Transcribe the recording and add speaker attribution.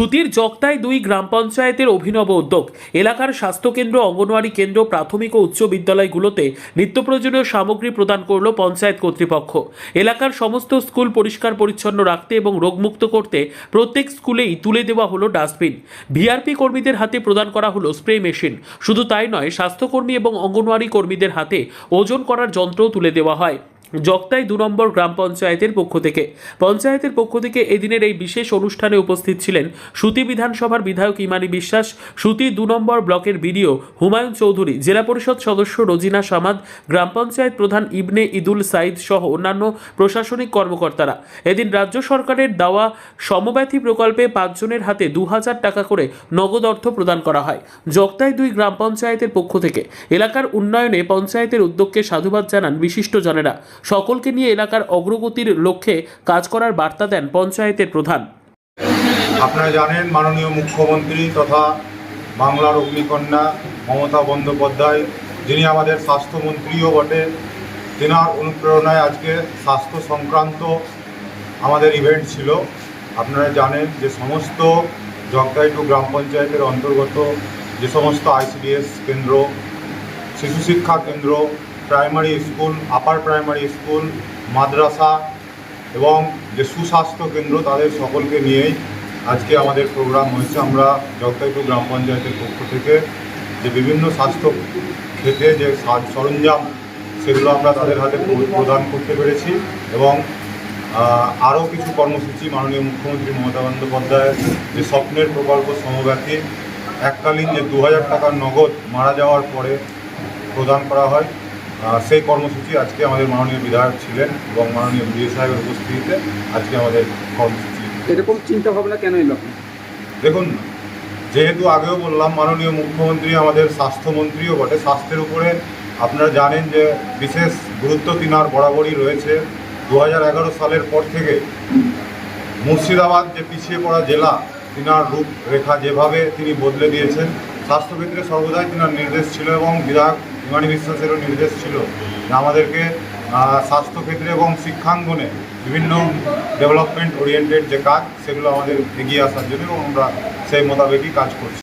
Speaker 1: সুতির জগতায় দুই গ্রাম পঞ্চায়েতের অভিনব উদ্যোগ। এলাকার স্বাস্থ্যকেন্দ্র, অঙ্গনওয়াড়ি কেন্দ্র, প্রাথমিক ও উচ্চ বিদ্যালয়গুলোতে নিত্য প্রয়োজনীয় সামগ্রী প্রদান করল পঞ্চায়েত কর্তৃপক্ষ। এলাকার সমস্ত স্কুল পরিষ্কার পরিচ্ছন্ন রাখতে এবং রোগমুক্ত করতে প্রত্যেক স্কুলেই তুলে দেওয়া হলো ডাস্টবিন। ভিআরপি কর্মীদের হাতে প্রদান করা হলো স্প্রে মেশিন। শুধু তাই নয়, স্বাস্থ্যকর্মী এবং অঙ্গনওয়াড়ি কর্মীদের হাতে ওজন করার যন্ত্রও তুলে দেওয়া হয়। জগতাই দু নম্বর গ্রাম পঞ্চায়েতের পক্ষ থেকে। পঞ্চায়েতের পক্ষ থেকে এদিনের এই বিশেষ অনুষ্ঠানে উপস্থিত ছিলেন সুতি বিধানসভার বিধায়ক ইমানি বিশ্বাস, সুতি দু নম্বর ব্লকের বিডিও হুমায়ুন চৌধুরী, জেলা পরিষদ সদস্য রোজিনা সামাদ, গ্রাম পঞ্চায়েত প্রধান ইবনে ইদুল সাইদ সহ অন্যান্য প্রশাসনিক কর্মকর্তারা। এদিন রাজ্য সরকারের দেওয়া সমব্যথী প্রকল্পে পাঁচজনের হাতে দু হাজার টাকা করে নগদ অর্থ প্রদান করা হয়। জগতাই দুই গ্রাম পঞ্চায়েতের পক্ষ থেকে। এলাকার উন্নয়নে পঞ্চায়েতের উদ্যোগকে সাধুবাদ জানান বিশিষ্টজনেরা। সকলকে নিয়ে এলাকার অগ্রগতির লক্ষ্যে কাজ করার বার্তা দেন পঞ্চায়েতের প্রধান।
Speaker 2: আপনারা জানেন মাননীয় মুখ্যমন্ত্রী তথা বাংলার অগ্নিকন্যা মমতা বন্দ্যোপাধ্যায়, যিনি আমাদের স্বাস্থ্যমন্ত্রীও বটে, তেনার অনুপ্রেরণায় আজকে স্বাস্থ্য সংক্রান্ত আমাদের ইভেন্ট ছিল। আপনারা জানেন যে সমস্ত জগদাই টু গ্রাম পঞ্চায়েতের অন্তর্গত যে সমস্ত আইসিডিএস কেন্দ্র, শিশু শিক্ষা কেন্দ্র primary school upper primary school মাদ্রাসা এবং যে সুস্বাস্থ্য কেন্দ্র তাদের সকলকে নিয়েই আজকে আমাদের প্রোগ্রাম হয়েছে। আমরা জগদাইপুর গ্রাম পঞ্চায়েতের পক্ষ থেকে যে বিভিন্ন স্বাস্থ্য ক্ষেত্রে যে সরঞ্জাম, সেগুলো আমরা তাদের হাতে প্রদান করতে পেরেছি এবং আরও কিছু কর্মসূচি মাননীয় মুখ্যমন্ত্রী মমতা বন্দ্যোপাধ্যায়ের যে স্বপ্নের প্রকল্প সমব্যাপী, এককালীন যে দু হাজার টাকার নগদ মারা যাওয়ার পরে প্রদান করা হয়। সেই কর্মসূচি আজকে আমাদের মাননীয় বিধায়ক ছিলেন এবং মাননীয় বিডিও সাহেবের উপস্থিতিতে আজকে আমাদের কর্মসূচি।
Speaker 3: এরকম চিন্তা ভাবনা কেন এলো?
Speaker 2: দেখুন যেহেতু আগেও বললাম মাননীয় মুখ্যমন্ত্রী আমাদের স্বাস্থ্যমন্ত্রীও বটে স্বাস্থ্যের উপরে আপনারা জানেন যে বিশেষ গুরুত্ব তিনার বরাবরই রয়েছে। দু হাজার এগারো সালের পর থেকে মুর্শিদাবাদ যে পিছিয়ে পড়া জেলা তিনার রূপরেখা যেভাবে তিনি বদলে দিয়েছেন স্বাস্থ্যক্ষেত্রে সর্বদাই তিনার নির্দেশ ছিল এবং বিধায়ক হিমানী বিশ্বাসেরও নির্দেশ ছিল যে আমাদেরকে স্বাস্থ্যক্ষেত্রে এবং শিক্ষাঙ্গনে বিভিন্ন ডেভেলপমেন্ট ওরিয়েন্টেড যে কাজ, সেগুলো আমাদের এগিয়ে আসার জন্য এবং আমরা সেই মোতাবেকই কাজ করছি।